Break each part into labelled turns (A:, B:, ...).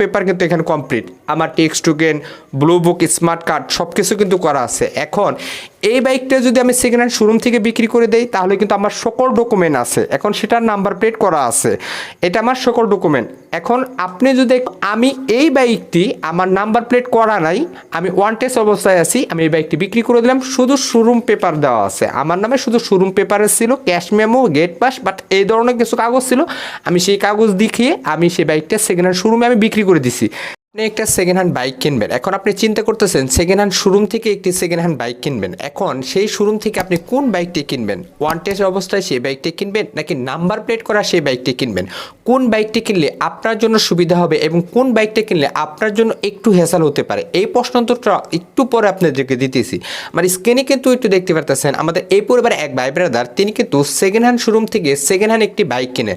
A: Paper কিন্তু এখানে complete আমার text token blue book smart card সব কিছু কিন্তু করা আছে। এখন এই বাইকটা যদি আমি সেকেন্ড হ্যান্ড শোরুম থেকে বিক্রি করে দেই, তাহলে কিন্তু আমার সকল ডকুমেন্ট আছে। এখন সেটার নাম্বার প্লেট করা আছে। এটা আমার সকল ডকুমেন্ট এখন আপনি যদি আমি এই বাইকটি আমার নাম্বার প্লেট করা নাই, আমি ওয়ান টেস্ট অবস্থায় আছি, আমি এই বাইকটি বিক্রি করে দিলাম, শুধু শোরুম পেপার দেওয়া আছে। আমার নামে শুধু শোরুম পেপারে ছিল cash memo gate pass but এই ধরনের কিছু কাগজ ছিল। আমি সেই কাগজ দেখিয়ে আমি সেই বাইকটা সেকেন্ড হ্যান্ড শোরুমে আমি বিক্রি করে দিছি। আপনি একটা সেকেন্ড হ্যান্ড বাইক কিনবেন। এখন আপনি চিন্তা করতেছেন সেকেন্ড হ্যান্ড শোরুম থেকে একটি সেকেন্ড হ্যান্ড বাইক কিনবেন। এখন সেই শোরুম থেকে আপনি কোন বাইকটি কিনবেন? ওয়ান টেস্ট অবস্থায় সেই বাইকটি কিনবেন নাকি নাম্বার প্লেট করা সেই বাইকটি কিনবেন? কোন বাইকটি কিনলে আপনার জন্য সুবিধা হবে এবং কোন বাইকটি কিনলে আপনার জন্য একটু হেসাল হতে পারে? এই প্রশ্ন উত্তরটা একটু পরে আপনাদেরকে দিতেছি। আমার স্ক্রিনে কিন্তু একটু দেখতে পারতেছেন, আমাদের এই পরিবারে এক ভাই ব্রাদার তিনি কিন্তু সেকেন্ড হ্যান্ড শোরুম থেকে সেকেন্ড হ্যান্ড একটি বাইক কিনে।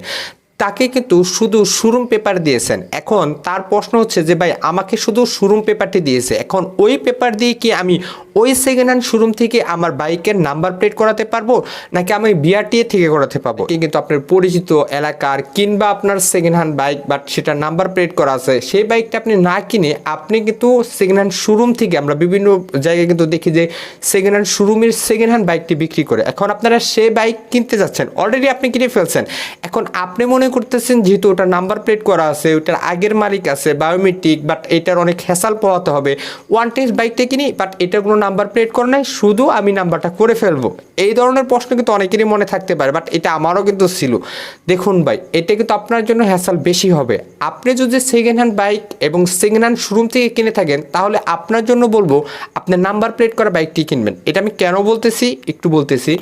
A: তাকে কিন্তু শুধু শোরুম পেপার দিয়েছেন। এখন তার প্রশ্ন হচ্ছে যে, ভাই, আমাকে শুধু শোরুম পেপারটি দিয়েছে। এখন ওই পেপার দিয়ে কি আমি ওই সেকেন্ড হ্যান্ড শোরুম থেকে আমার বাইকের নাম্বার প্লেট করাতে পারব? নাকি আমি বিআরটিএ থেকে করাতে পারব? কিন্তু আপনার পরিচিত এলাকার কিংবা আপনার সেকেন্ড হ্যান্ড বাইক বাট সেটা নাম্বার প্লেট করা আছে। সেই বাইকটা আপনি না কিনে আপনি কিন্তু সেকেন্ড হ্যান্ড শোরুম থেকে আমরা বিভিন্ন জায়গায় কিন্তু দেখি যে সেকেন্ড হ্যান্ড শোরুমের সেকেন্ড হ্যান্ড বাইকটি বিক্রি করে। এখন আপনারা সেই বাইক কিনতে যাচ্ছেন। অলরেডি আপনি কিনে ফেলছেন। এখন আপনি মনে করতেছেন যেহেতু ওটা নাম্বার প্লেট করা আছে, ওটার আগের মালিক আছে বায়োমেট্রিক বাট এটার অনেক হেসাল পোহাতে হবে। ওয়ান টেস্ট বাইকটা কিনি বাট এটা কোনো নাম্বার প্লেট করে নাই, শুধু আমি নাম্বারটা করে ফেলব। এই ধরনের প্রশ্ন কিন্তু অনেকেরই মনে থাকতে পারে বাট এটা আমারও কিন্তু ছিল। দেখুন ভাই, এটা কিন্তু আপনার জন্য হ্যাসাল বেশি হবে। আপনি যদি সেকেন্ড হ্যান্ড বাইক এবং সেকেন্ড হ্যান্ড শোরুম থেকে কিনে থাকেন, তাহলে আপনার জন্য বলব, আপনি নাম্বার প্লেট করা বাইকটি কিনবেন। এটা আমি কেন বলতেছি? একটু বলতেছি,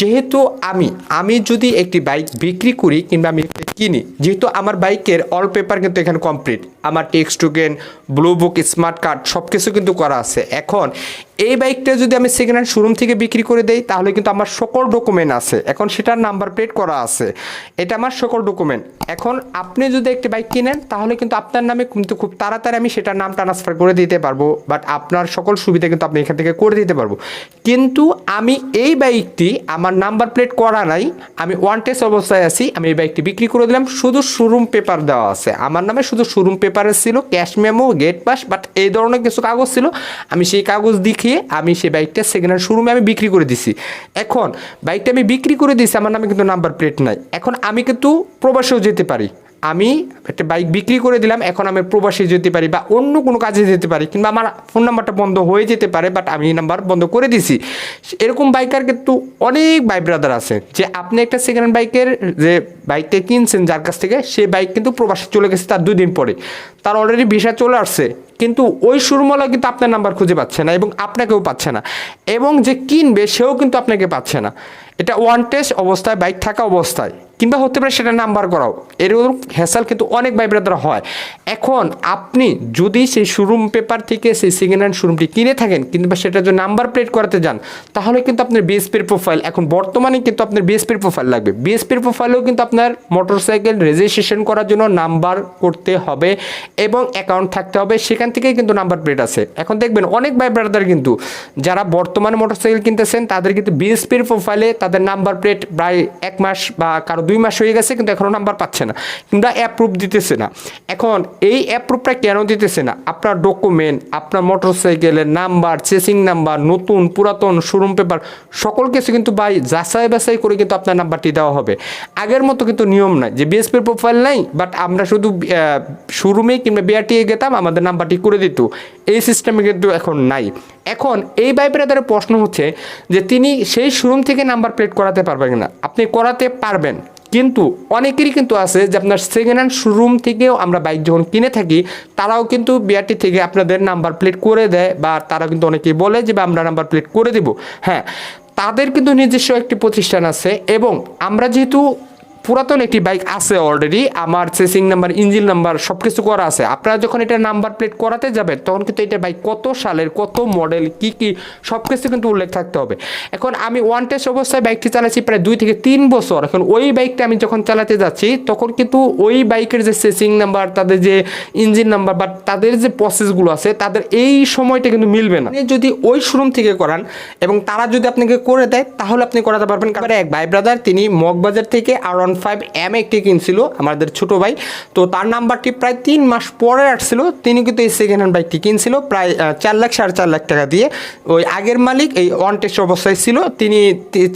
A: যেহেতু আমি আমি যদি একটি বাইক বিক্রি করি কিংবা আমি কিনি, যেহেতু আমার বাইকের অল পেপার কিন্তু এখানে কমপ্লিট আমার text token blue book smart card সব কিছু কিন্তু করা আছে। এখন এই বাইকটা যদি আমি সেকেন্ড হ্যান্ড শোরুম থেকে বিক্রি করে দেই, তাহলে কিন্তু আমার সকল ডকুমেন্ট আছে। এখন সেটার নাম্বার প্লেট করা আছে। এটা আমার সকল ডকুমেন্ট এখন আপনি যদি একটি বাইক কিনেন, তাহলে কিন্তু আপনার নামে কিন্তু খুব তাড়াতাড়ি আমি সেটার নাম ট্রান্সফার করে দিতে পারব। বাট আপনার সকল সুবিধা কিন্তু আপনি এখান থেকে করে দিতে পারব। কিন্তু আমি এই বাইকটি আমার নাম্বার প্লেট করা নাই। আমি ওয়ান টেস্ট অবস্থায় আছি। আমি এই বাইকটি বিক্রি করে দিলাম। শুধু শোরুম পেপার দেওয়া আছে। আমার নামে শুধু শোরুম পেপারে ছিল। Cash memo gate pass but এই ধরনের কিছু কাগজ ছিল। আমি সেই কাগজ দেখিয়ে আমি সেই বাইকটা সেকেন্ড হ্যান্ড শোরুমে আমি বিক্রি করে দিছি। এখন বাইকটা আমি বিক্রি করে দিছি, আমার নামে কিন্তু নাম্বার প্লেট নাই। এখন আমি কিন্তু প্রবাসেও যেতে পারি। আমি একটা বাইক বিক্রি করে দিলাম, এখন আমি প্রবাসে যেতে পারি বা অন্য কোনো কাজে যেতে পারি কিংবা আমার ফোন নাম্বারটা বন্ধ হয়ে যেতে পারে বাট আমি নাম্বার বন্ধ করে দিছি। এরকম বাইকার কিন্তু অনেক বাইক ব্রাদার আছে, যে আপনি একটা সেকেন্ড হ্যান্ড বাইকের যে বাইকটা কিনছেন যার কাছ থেকে, সে বাইক কিন্তু প্রবাসে চলে গেছে তার দুই দিন পরে। তার অলরেডি ভিসা চলে আসছে। কিন্তু ওই সুরমলা কিন্তু আপনার নাম্বার খুঁজে পাচ্ছে না এবং আপনাকেও পাচ্ছে না। এবং যে কিনবে সেও কিন্তু আপনাকে পাচ্ছে না। এটা ওয়ান টেস্ট অবস্থায় বাইক থাকা অবস্থায়। কিংবা হতে পারে সেটা নাম্বার করাও। এরকম হ্যাসাল কিন্তু অনেক বাইক ব্রাদার হয়। এখন আপনি যদি সেই শোরুম পেপার থেকে সেই সেকেন্ড হ্যান্ড শোরুমটি কিনে থাকেন, কিংবা সেটা যদি নাম্বার প্লেট করাতে যান, তাহলে কিন্তু আপনার বিএসপির প্রোফাইল এখন বর্তমানে কিন্তু আপনার বিএসপির প্রোফাইল লাগবে। বিএসপির প্রোফাইলেও কিন্তু আপনার মোটরসাইকেল রেজিস্ট্রেশন করার জন্য নাম্বার করতে হবে এবং অ্যাকাউন্ট থাকতে হবে। সেখান থেকেই কিন্তু নাম্বার প্লেট আছে। এখন দেখবেন অনেক ভাই ব্রাদার কিন্তু, যারা বর্তমানে মোটরসাইকেল কিনতেছেন, তাদের কিন্তু বিএসপির প্রোফাইলে তাদের নাম্বার প্লেট প্রায় এক মাস বা কারও দুই মাস হয়ে গেছে, কিন্তু এখনও নাম্বার পাচ্ছে না। কিংবা অ্যাপ্রুভ দিতেছে না। এখন এই অ্যাপ্রুভটা কেন দিতেছে না? আপনার ডকুমেন্ট আপনার মোটরসাইকেলের নাম্বার চেসিং নাম্বার নতুন, পুরাতন শোরুম পেপার সকল কিছু কিন্তু বাই যাচাই বাছাই করে কিন্তু আপনার নাম্বারটি দেওয়া হবে। আগের মতো কিন্তু নিয়ম নাই যে বিএসপির প্রোফাইল নাই বাট আমরা শুধু শোরুমে কিংবা বিআরটিএ গেতাম, আমাদের নাম্বারটি করে দিত। এই সিস্টেমে কিন্তু এখন নাই। এখন এই বাইব্রাদারের প্রশ্ন হচ্ছে যে তিনি সেই শোরুম থেকে নাম্বার প্লেট করাতে পারবেন না আপনি করাতে পারবেন। কিন্তু অনেকেরই কিন্তু আছে যে আপনার সেকেন্ড হ্যান্ড শোরুম থেকেও আমরা বাইক যখন কিনে থাকি, তারাও কিন্তু বিআরটি থেকে আপনাদের নাম্বার প্লেট করে দেয় বা তারা কিন্তু অনেকেই বলে যে আমরা নাম্বার প্লেট করে দেব। হ্যাঁ তাদের কিন্তু নিজস্ব একটি প্রতিষ্ঠান আছে এবং আমরা যেহেতু পুরাতন একটি বাইক আছে অলরেডি আমার চেসিং নাম্বার ইঞ্জিন নাম্বার সব কিছু করা আছে। আপনারা যখন এটা নাম্বার প্লেট করাতে যাবেন, তখন কিন্তু এটা বাইক কত সালের, কত মডেল কি কি সব কিছু কিন্তু উল্লেখ থাকতে হবে। এখন আমি ওয়ান টেস্ট অবস্থায় বাইকটি চালাচ্ছি প্রায় দুই থেকে তিন বছর। এখন ওই বাইকটা আমি যখন চালাতে যাচ্ছি, তখন কিন্তু ওই বাইকের যে চেসিং নাম্বার তাদের যে ইঞ্জিন নাম্বার বা তাদের যে প্রসেসগুলো আছে, তাদের এই সময়টা কিন্তু মিলবে না। যদি ওই শোরুম থেকে করান, এবং তারা যদি আপনাকে করে দেয়, তাহলে আপনি করাতে পারবেন। কারণ এক ভাই ব্রাদার তিনি মগবাজার থেকে আর ফাইভ এম একটি কিনছিল, আমাদের ছোট ভাই। তো তার নাম্বারটি প্রায় তিন মাস পরে আসছিল। তিনি কিন্তু এই সেকেন্ড হ্যান্ড বাইকটি কিনছিল, প্রায় চার লাখ, সাড়ে চার লাখ টাকা দিয়ে। ওই আগের মালিক এই ওয়ান টেস্ট অবস্থায় ছিল। তিনি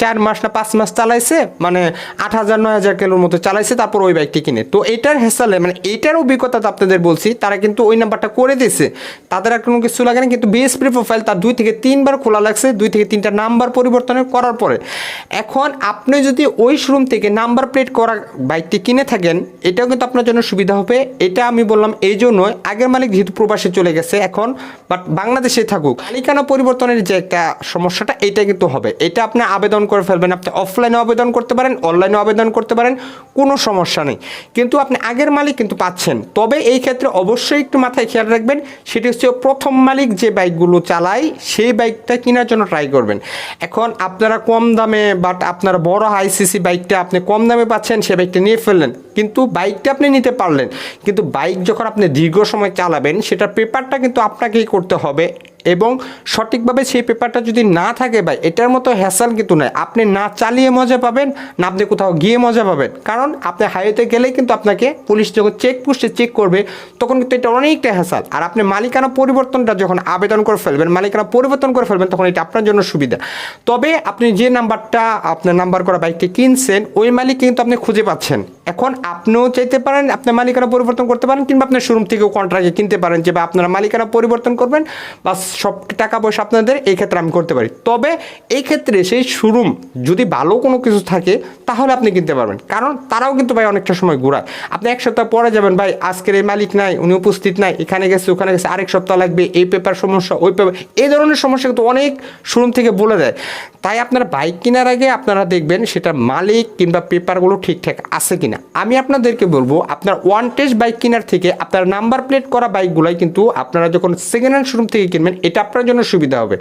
A: চার মাস না পাঁচ মাস চালাইছে মানে আট হাজার, নয় হাজার কিলোর মতো চালাইছে, তারপর ওই বাইকটি কিনে। তো এটার হেসালে মানে এইটার অভিজ্ঞতা আপনাদের বলছি, তারা কিন্তু ওই নাম্বারটা করে দিয়েছে। তাদের আর কোনো কিছু লাগে না, কিন্তু বিএসপি প্রোফাইল তার দুই থেকে তিনবার খোলা লাগছে, দুই থেকে তিনটা নাম্বার পরিবর্তনের করার পরে। এখন আপনি যদি ওই শোরুম থেকে নাম্বার প্লেট করা বাইকটি কিনে থাকেন, এটাও কিন্তু আপনার জন্য সুবিধা হবে। এটা আমি বললাম এই জন্যই, আগের মালিক যেহেতু প্রবাসে চলে গেছে এখন বাট বাংলাদেশে থাকুক। মালিকানা পরিবর্তনের যে একটা সমস্যাটা এটা কিন্তু হবে। এটা আপনি আবেদন করে ফেলবেন, আপনি অফলাইনে আবেদন করতে পারেন অনলাইনে আবেদন করতে পারেন, কোনো সমস্যা নেই। কিন্তু আপনি আগের মালিক কিন্তু পাচ্ছেন। তবে এই ক্ষেত্রে অবশ্যই একটু মাথায় খেয়াল রাখবেন, সেটি হচ্ছে প্রথম মালিক যে বাইকগুলো চালায়, সেই বাইকটা কেনার জন্য ট্রাই করবেন। এখন আপনারা কম দামে বাট আপনার বড় হাইসিসি বাইকটা আপনি কম দামে পাচ্ছেন, সে বাইকটা নিয়ে ফেললেন। কিন্তু বাইকটা আপনি নিতে পারলেন। কিন্তু বাইক যখন আপনি দীর্ঘ সময় চালাবেন, সেটার পেপারটা কিন্তু আপনাকেই করতে হবে। এবং সঠিকভাবে সেই পেপারটা যদি না থাকে ভাই, এটার মতো হ্যাসাল কিন্তু নয় আপনি না চালিয়ে মজা পাবেন, না আপনি কোথাও গিয়ে মজা পাবেন। কারণ আপনি হাইওয়েতে গেলেই কিন্তু আপনাকে পুলিশ যখন চেক পোস্টে চেক করবে, তখন কিন্তু এটা অনেকটা হ্যাসাল আর আপনি মালিকানা পরিবর্তনটা যখন আবেদন করে ফেলবেন, মালিকানা পরিবর্তন করে ফেলবেন, তখন এটা আপনার জন্য সুবিধা। তবে আপনি যে নাম্বারটা আপনার নাম্বার করা বাইকটি কিনছেন, ওই মালিক কিন্তু আপনি খুঁজে পাচ্ছেন। এখন আপনিও চাইতে পারেন আপনার মালিকানা পরিবর্তন করতে পারেন, কিংবা আপনার শোরুম থেকেও কন্ট্রাক্টে কিনতে পারেন যে বা আপনারা মালিকানা পরিবর্তন করবেন বা সব টাকা পয়সা আপনাদের এই ক্ষেত্রে আমি করতে পারি। তবে এই ক্ষেত্রে সেই শোরুম যদি ভালো কোনো কিছু থাকে, তাহলে আপনি কিনতে পারবেন। কারণ তারাও কিন্তু ভাই অনেকটা সময় ঘোরায়। আপনি এক সপ্তাহ পরে যাবেন, ভাই, আজকের এই মালিক নাই, উনি উপস্থিত নাই, এখানে গেছে, ওখানে গেছে, আরেক সপ্তাহ লাগবে, এই পেপার সমস্যা, ওই পেপার এই ধরনের সমস্যা কিন্তু অনেক শোরুম থেকে বলে দেয়। তাই আপনারা বাইক কেনার আগে আপনারা দেখবেন সেটা মালিক কিংবা পেপারগুলো ঠিকঠাক আছে কিনা। আমি আপনাদেরকে বলব, আপনার ওয়ান টেস্ট বাইক কেনার থেকে আপনার নাম্বার প্লেট করা বাইকগুলোই কিন্তু আপনারা যখন সেকেন্ড হ্যান্ড শোরুম থেকে কিনবেন এটা আপনার জন্য সুবিধা হবে।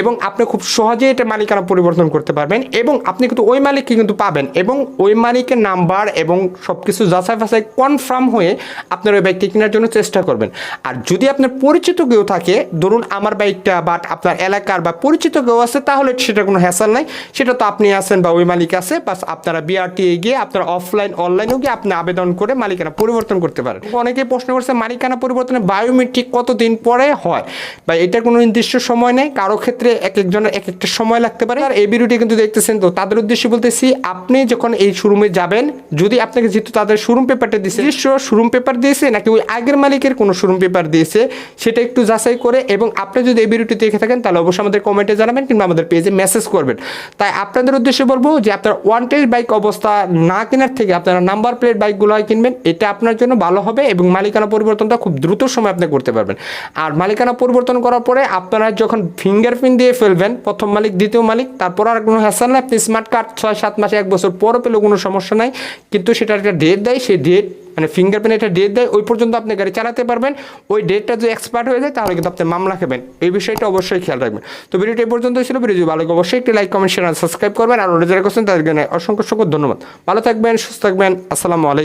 A: এবং আপনি খুব সহজে এটা মালিকানা পরিবর্তন করতে পারবেন এবং আপনি কিন্তু ওই মালিককে কিন্তু পাবেন এবং ওই মালিকের নাম্বার এবং সব কিছু যাচাই কনফার্ম হয়ে আপনার ওই বাইকটি কেনার জন্য চেষ্টা করবেন। আর যদি আপনার পরিচিত কেউ থাকে, ধরুন আমার বাইকটা বাট আপনার এলাকার বা পরিচিত কেউ আছে, তাহলে সেটা কোনো হ্যাসাল নাই। সেটা তো আপনি আছেন বা ওই মালিক আছে, বাস আপনারা বিআরটি গিয়ে আপনার অফলাইন অনলাইনেও গিয়ে আপনি আবেদন করে মালিকানা পরিবর্তন করতে পারেন। অনেকেই প্রশ্ন করছে, মালিকানা পরিবর্তনে বায়োমেট্রিক কতদিন পরে হয়? বা এটা কোনো নির্দিষ্ট সময় নেই, কারও ক্ষেত্রে এক একজনের এক একটা সময় লাগতে পারে। আর এই ভিডিওটি কিন্তু দেখতেছেন তো, তাদের উদ্দেশ্যে বলতেছি, আপনি যখন এই শোরুমে যাবেন, যদি আপনাকে যেহেতু তাদের শোরুম পেপারটা দিয়েছে নিজস্ব শোরুম পেপার দিয়েছে নাকি ওই আগের মালিকের কোনো শোরুম পেপার দিয়েছে, সেটা একটু যাচাই করে এবং আপনি যদি এই ভিডিওটি দেখে থাকেন, তাহলে অবশ্যই আমাদের কমেন্টে জানাবেন কিংবা আমাদের পেজে মেসেজ করবেন। তাই আপনাদের উদ্দেশ্যে বলব যে, আপনার ওয়ান টেস্ট বাইক অবস্থা না কেনার থেকে আপনারা নাম্বার প্লেট বাইকগুলো হয় কিনবেন, এটা আপনার জন্য ভালো হবে এবং মালিকানা পরিবর্তনটা খুব দ্রুত সময় আপনি করতে পারবেন। আর মালিকানা পরিবর্তন করার পরে আপনারা যখন ফিঙ্গারপ্রিন্ট দিয়ে ফেলবেন, প্রথম মালিক, দ্বিতীয় মালিক, তারপর আর কোনো হ্যাসাল নাই। আপনি স্মার্ট কার্ড ছয়, সাত মাসে এক বছর পরও পেলেও কোনো সমস্যা নাই। কিন্তু সেটা একটা ডেট দেয়, সেই ডেট মানে ফিঙ্গারপ্রিন্ট একটা ডেট দেয়, ওই পর্যন্ত আপনি গাড়ি চালাতে পারবেন। ওই ডেটটা যদি এক্সপায়ার হয়ে যায়, তাহলে কিন্তু আপনি মামলা খাবেন। এই বিষয়টা অবশ্যই খেয়াল রাখবেন। তো ভিডিওটা এই পর্যন্ত ছিল। ভিডিও ভালো লাগে, অবশ্যই একটি লাইক কমেন্ট শেয়ার সাবস্ক্রাইব করবেন। আর যারা করছেন, তাদেরকে অসংখ্য অসংখ্য ধন্যবাদ। ভালো থাকবেন, সুস্থ থাকবেন। আসসালামু আলাইকুম।